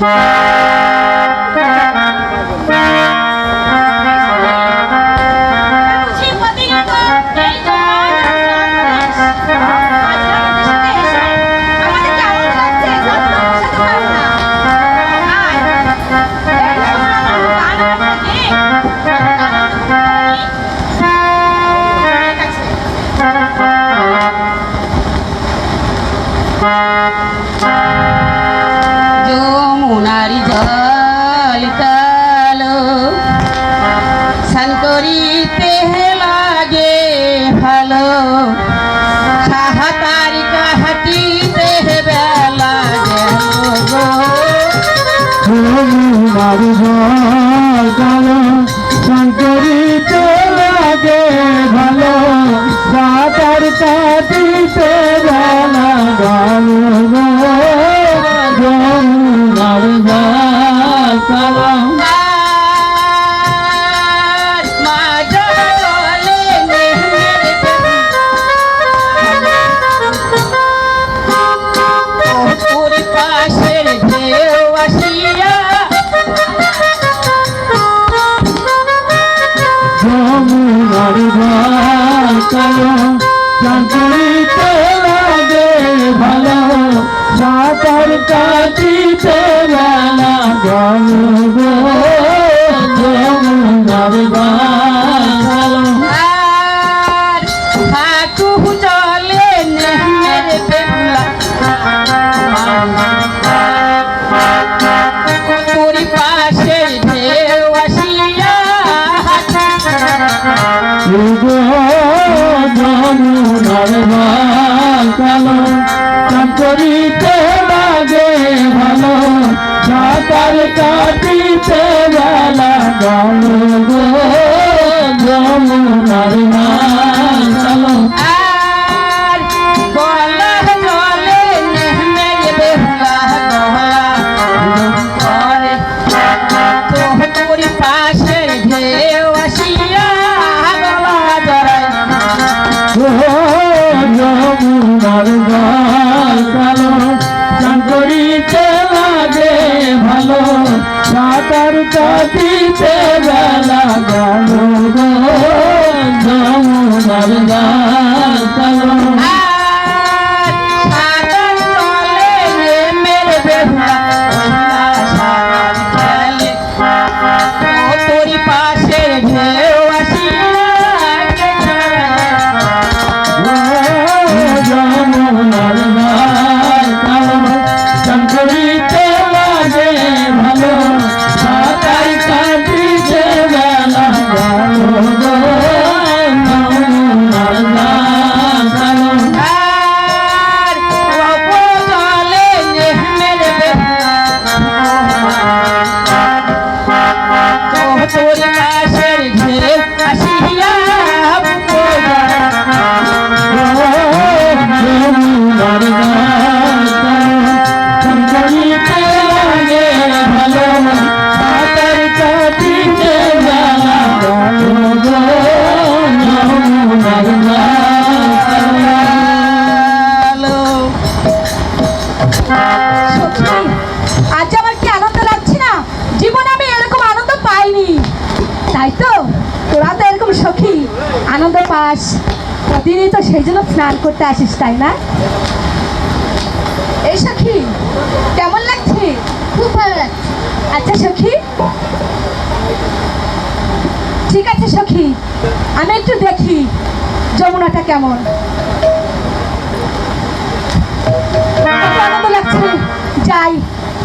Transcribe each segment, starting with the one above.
যমুনারি জল কালো শঙ্করিতে লাগে ভালো। সাঁতার শঙ্করিতে লাগে ভালো সাঁতার কাটিতে বেলা গালো গো যমুনার জল কালো আর কাটিতে বেলা গেল গো আজ আমার কি আনন্দ লাগছে না? জীবনে আমি এরকম আনন্দ পাইনি। তাই তো? তোরা তো এরকম সখী। আনন্দ পাস। প্রতিদিনই তো সেই জন্য স্নান করতে আসিস, তাই না? এই সখী, কেমন লাগছে? খুব ভালো লাগছে। আচ্ছা সখী। ঠিক আছে সখী। আমি একটু দেখি যমুনাটা কেমন। আনন্দ লাগছে। যাই।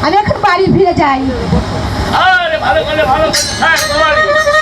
আমি এখন বাড়ি ফিরে যাই। ভালো ভালো করে